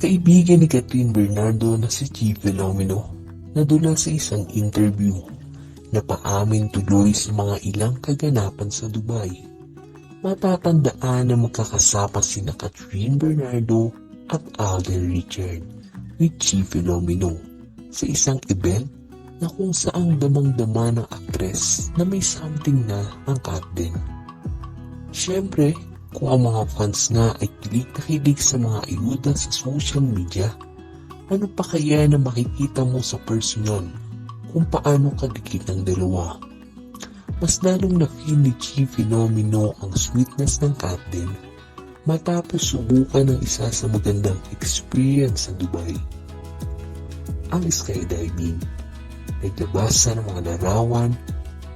Kaibigan ni Catherine Bernardo na si Chief Filomeno nadula sa isang interview na paamin tuloy sa mga ilang kaganapan sa Dubai. Matatandaan na magkakasapa sina Catherine Bernardo at Alden Richard with Chief Filomeno sa isang event na kung saang damang-dama ng aktres na may something na ang cat din. Siyempre, kung ang mga fans nga ay kilig na kilig sa mga ayuda sa social media, ano pa kaya na makikita mo sa personal kung paano kadikit ng dalawa? Mas lalong na-feel ni Chi Fenomeno ang sweetness ng cat din matapos subukan ng isa sa magandang experience sa Dubai. Ang skydiving. Naglabasa ng mga larawan,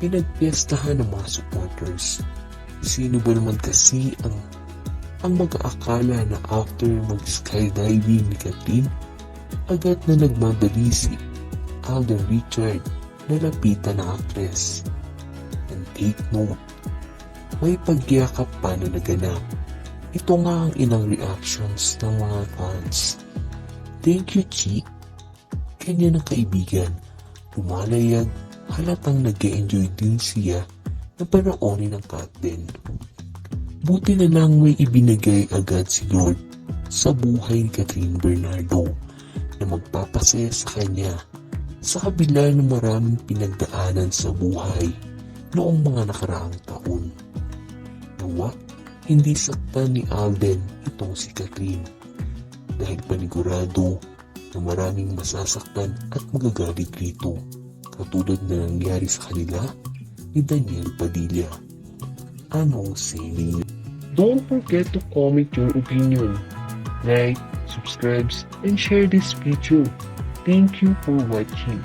pinagpiestahan ng mga supporters. Sino ba naman kasi ang ang mag-aakala na after mag-skydiving ni Kathleen, agad na nagmadali si Alden Richard na lapitan ng actress. And take note, may pagyakap pa na naganap. Ito nga ang ilang reactions ng mga fans. Thank you, Chi. Kanya ng kaibigan. Lumalayag, halatang nag enjoy din siya na panoorin ng cat din. Buti na lang may ibinigay agad si Lord sa buhay ni Catherine Bernardo na magpapasaya sa kanya sa kabila ng maraming pinagdaanan sa buhay noong mga nakaraang taon. Nawa, hindi saktan ni Alden itong si Catherine dahil panigurado na maraming masasaktan at magagalit rito katulad na nangyari sa kanila ni Daniel Padilla. Anong say ninyo? Don't forget to comment your opinion, like, subscribe, and share this video. Thank you for watching.